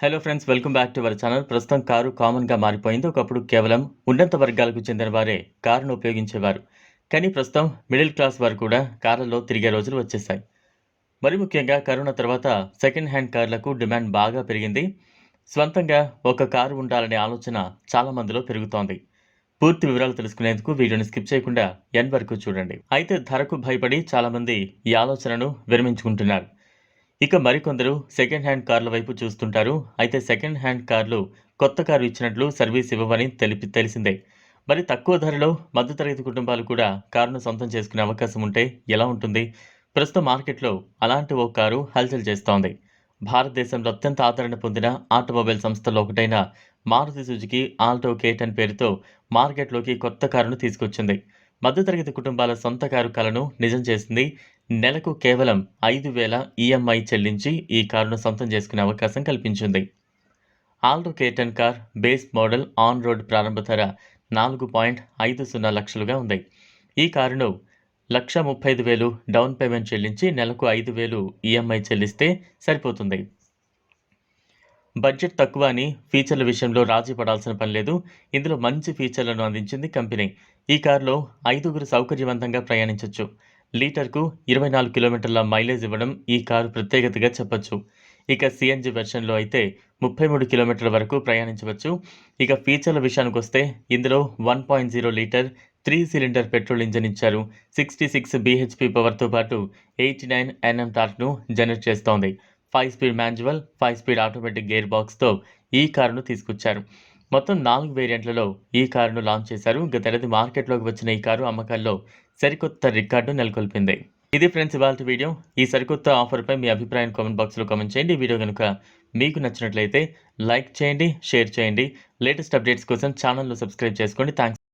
Hello friends welcome back to our channel ప్రస్తుతం car కామన్గా మారిపోయింది. ఒకప్పుడు కేవలం ఉన్నత వర్గాలకు చెందిన వారే కారును ఉపయోగించేవారు. కానీ ప్రస్తుతం మిడిల్ క్లాస్ వారు కూడా కార్లలో తిరిగే రోజులు వచ్చేసాయి. మరి ముఖ్యంగా కరోనా తర్వాత సెకండ్ హ్యాండ్ కార్లకు డిమాండ్ బాగా పెరిగింది. స్వంతంగా ఒక కారు ఉండాలనే ఆలోచన చాలా మందిలో పెరుగుతోంది. పూర్తి వివరాలు తెలుసుకునేందుకు వీడియోని స్కిప్ చేయకుండా ఎన్ వరకు చూడండి. అయితే ధరకు భయపడి చాలామంది ఈ ఆలోచనను విరమించుకుంటున్నారు. ఇక మరికొందరు సెకండ్ హ్యాండ్ కార్ల వైపు చూస్తుంటారు. అయితే సెకండ్ హ్యాండ్ కార్లు కొత్త కారు ఇచ్చినట్లు సర్వీస్ ఇవ్వవని తెలిపి తెలిసిందే. మరి తక్కువ ధరలో మధ్యతరగతి కుటుంబాలు కూడా కారును సొంతం చేసుకునే అవకాశం ఉంటే ఎలా ఉంటుంది? ప్రస్తుతం మార్కెట్లో అలాంటి ఓ కారు హల్చల్ చేస్తోంది. భారతదేశంలో అత్యంత ఆదరణ పొందిన ఆటోమొబైల్ సంస్థల్లో ఒకటైన మారుతి సుజుకి ఆల్టో కేటన్ పేరుతో మార్కెట్లోకి కొత్త కారును తీసుకొచ్చింది. మధ్యతరగతి కుటుంబాల సొంత కారు కలను నిజం చేసింది నెలకు కేవలం ఐదు వేల ఈఎంఐ చెల్లించి ఈ కారును సొంతం చేసుకునే అవకాశం కల్పించింది. Alto K ten car base model on road ప్రారంభ ధర నాలుగు పాయింట్ ఐదు సున్నా లక్షలుగా ఉంది. ఈ కారును లక్ష ముప్పై ఐదు వేలు డౌన్ పేమెంట్ చెల్లించి నెలకు ఐదు వేలు ఈఎంఐ చెల్లిస్తే సరిపోతుంది. బడ్జెట్ తక్కువ అని ఫీచర్ల విషయంలో రాజీ పడాల్సిన పని లేదు. ఇందులో మంచి ఫీచర్లను అందించింది కంపెనీ. ఈ కారులో ఐదుగురు సౌకర్యవంతంగా ప్రయాణించవచ్చు లీటర్కు ఇరవై నాలుగు కిలోమీటర్ల మైలేజ్ ఇవ్వడం ఈ కారు ప్రత్యేకతగా చెప్పొచ్చు. ఇక సిఎన్జి వెర్షన్లో అయితే ముప్పై మూడు కిలోమీటర్ల వరకు ప్రయాణించవచ్చు. ఇక ఫీచర్ల విషయానికి వస్తే ఇందులో one point zero litre three cylinder petrol engine ఇచ్చారు. సిక్స్టీ సిక్స్ బీహెచ్పి పవర్తో పాటు ఎయిటీ నైన్ ఎన్ఎం టార్క్ను జనరేట్ చేస్తోంది. Five speed manual five speed automatic gear బాక్స్తో ఈ కారును తీసుకొచ్చారు. మొత్తం నాలుగు వేరియంట్లలో ఈ కారును లాంచ్ చేశారు. గతేడాది మార్కెట్లోకి వచ్చిన ఈ కారు అమ్మకాల్లో సరికొత్త రికార్డు నెలకొల్పింది. ఇది ఫ్రెండ్స్ ఇవాళ వీడియో. ఈ సరికొత్త ఆఫర్పై మీ అభిప్రాయం కామెంట్ బాక్స్లో కామెంట్ చేయండి. వీడియో కనుక మీకు నచ్చినట్లయితే లైక్ చేయండి షేర్ చేయండి. లేటెస్ట్ అప్డేట్స్ కోసం ఛానల్ను సబ్స్క్రైబ్ చేసుకోండి. థ్యాంక్స్